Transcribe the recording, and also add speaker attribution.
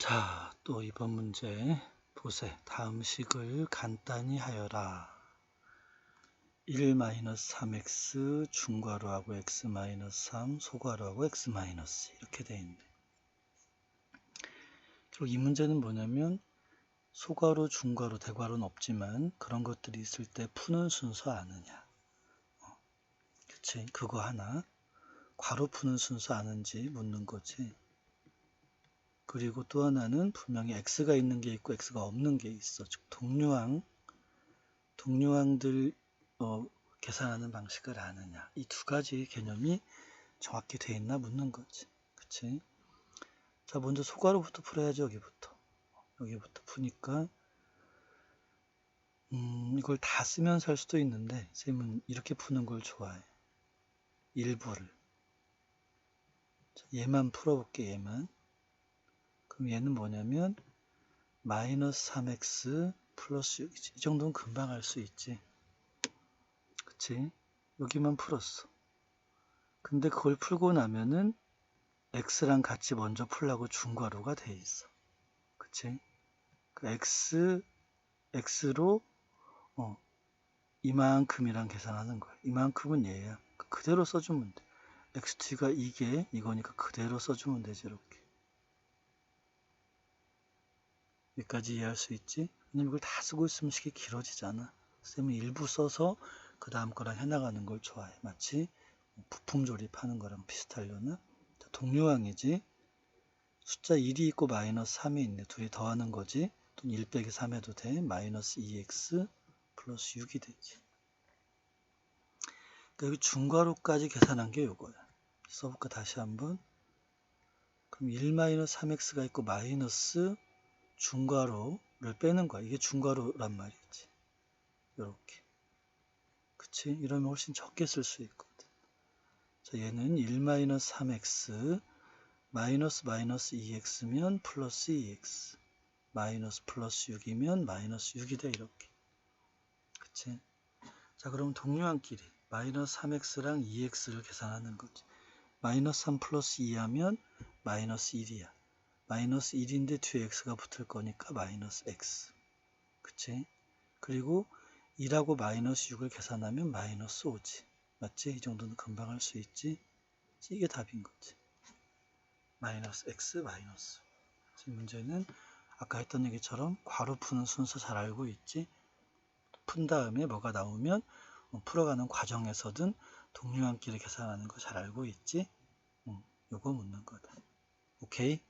Speaker 1: 자, 또 이번 문제 보세. 다음 식을 간단히 하여라. 1-3x 중괄호하고 x-3 소괄호하고 x- 이렇게 돼 있네. 그리고 이 문제는 뭐냐면 소괄호, 중괄호, 대괄호는 없지만 그런 것들이 있을 때 푸는 순서 아느냐. 어, 그치? 그거 하나. 괄호 푸는 순서 아는지 묻는 거지. 그리고 또 하나는 분명히 x가 있는 게 있고 x가 없는 게 있어. 즉 동류항, 동류항들 어, 계산하는 방식을 아느냐. 이 두 가지 개념이 정확히 돼 있나 묻는 거지. 그치? 자, 먼저 소괄호부터 풀어야지, 여기부터. 여기부터 푸니까, 음, 이걸 다 쓰면서 할 수도 있는데, 쌤은 이렇게 푸는 걸 좋아해. 일부를. 자, 얘만 풀어볼게, 얘만. 그럼 얘는 뭐냐면 마이너스 3x 플러스 6이지. 이 정도는 금방 할수 있지. 그치? 여기만 풀었어. 근데 그걸 풀고 나면은 x랑 같이 먼저 풀라고 중괄호가 돼 있어. 그치? 그 x, x로 어, 이만큼이랑 계산하는 거야. 이만큼은 얘야. 그대로 써주면 돼. xt가 이게 이거니까 그대로 써주면 되지 이렇게. 여기까지 이해할 수 있지? 왜냐면 이걸 다 쓰고 있으면 식이 길어지잖아. 쌤은 일부 써서 그 다음 거랑 해나가는 걸 좋아해. 마치 부품 조립하는 거랑 비슷하려나? 동류항이지. 숫자 1이 있고 마이너스 3이 있네. 둘이 더하는 거지. 또는 1 빼기 3 해도 돼. 마이너스 2x 플러스 6이 되지. 그러니까 여기 중괄호까지 계산한 게 요거야. 써볼까 다시 한번. 그럼 1 마이너스 3x가 있고 마이너스 중괄호를 빼는 거야. 이게 중괄호란 말이지. 이렇게. 그치? 이러면 훨씬 적게 쓸 수 있거든. 자, 얘는 1-3x 마이너스 마이너스 2x면 플러스 2x 마이너스 플러스 6이면 마이너스 6이 돼 이렇게. 그치? 자, 그럼 동류항끼리 마이너스 3x랑 2x를 계산하는 거지. 마이너스 3 플러스 2 하면 마이너스 1이야. 마이너스 1인데 뒤에 x가 붙을 거니까 마이너스 x. 그치? 그리고 2라고 마이너스 6을 계산하면 마이너스 5지. 맞지? 이 정도는 금방 할 수 있지? 이게 답인 거지. 마이너스 x 마이너스. 지금 문제는 아까 했던 얘기처럼 괄호 푸는 순서 잘 알고 있지? 푼 다음에 뭐가 나오면 뭐 풀어가는 과정에서든 동류항끼리 계산하는 거 잘 알고 있지? 응, 요거 묻는 거다. 오케이?